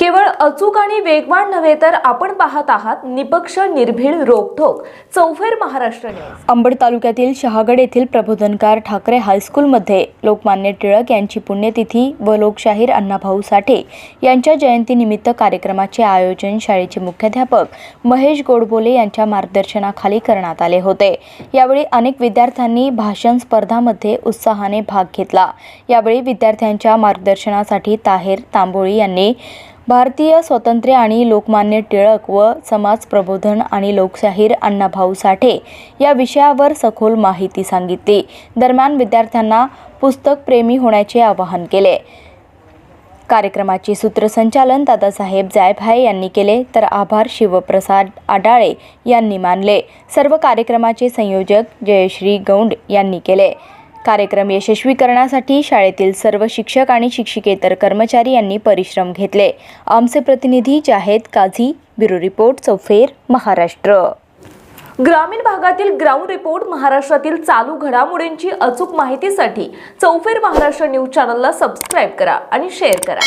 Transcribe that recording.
केवळ अचूक आणि वेगवान नव्हे तर आपण पाहत आहात निपक्ष निर्भीड रोखोक चौफेर महाराष्ट्र न्यूज. अंबड तालुक्यातील शहागड येथील प्रबोधनकार ठाकरे हायस्कूलमध्ये लोकमान्य टिळक यांची पुण्यतिथी व लोकशाहीर अण्णाभाऊ साठे यांच्या जयंतीनिमित्त कार्यक्रमाचे आयोजन शाळेचे मुख्याध्यापक महेश गोडबोले यांच्या मार्गदर्शनाखाली करण्यात आले होते. यावेळी अनेक विद्यार्थ्यांनी भाषण स्पर्धामध्ये उत्साहाने भाग घेतला. यावेळी विद्यार्थ्यांच्या मार्गदर्शनासाठी ताहेर तांबोळी यांनी भारतीय स्वातंत्र्य आणि लोकमान्य टिळक व समाज प्रबोधन आणि लोकशाहीर अण्णाभाऊ साठे या विषयावर सखोल माहिती सांगितली. दरम्यान विद्यार्थ्यांना पुस्तक प्रेमी होण्याचे आवाहन केले. कार्यक्रमाचे सूत्रसंचालन दादासाहेब जायभाय यांनी केले. तर आभार शिवप्रसाद आडाळे यांनी मानले. सर्व कार्यक्रमाचे संयोजक जयश्री गौंड यांनी केले. कार्यक्रम यशस्वी करण्यासाठी शाळेतील सर्व शिक्षक आणि शिक्षिकेतर कर्मचारी यांनी परिश्रम घेतले. आमचे प्रतिनिधी जाहेद काझी ब्युरो रिपोर्ट चौफेर महाराष्ट्र. ग्रामीण भागातील ग्राउंड रिपोर्ट महाराष्ट्रातील चालू घडामोडींची अचूक माहितीसाठी चौफेर महाराष्ट्र न्यूज चॅनलला सबस्क्राईब करा आणि शेअर करा.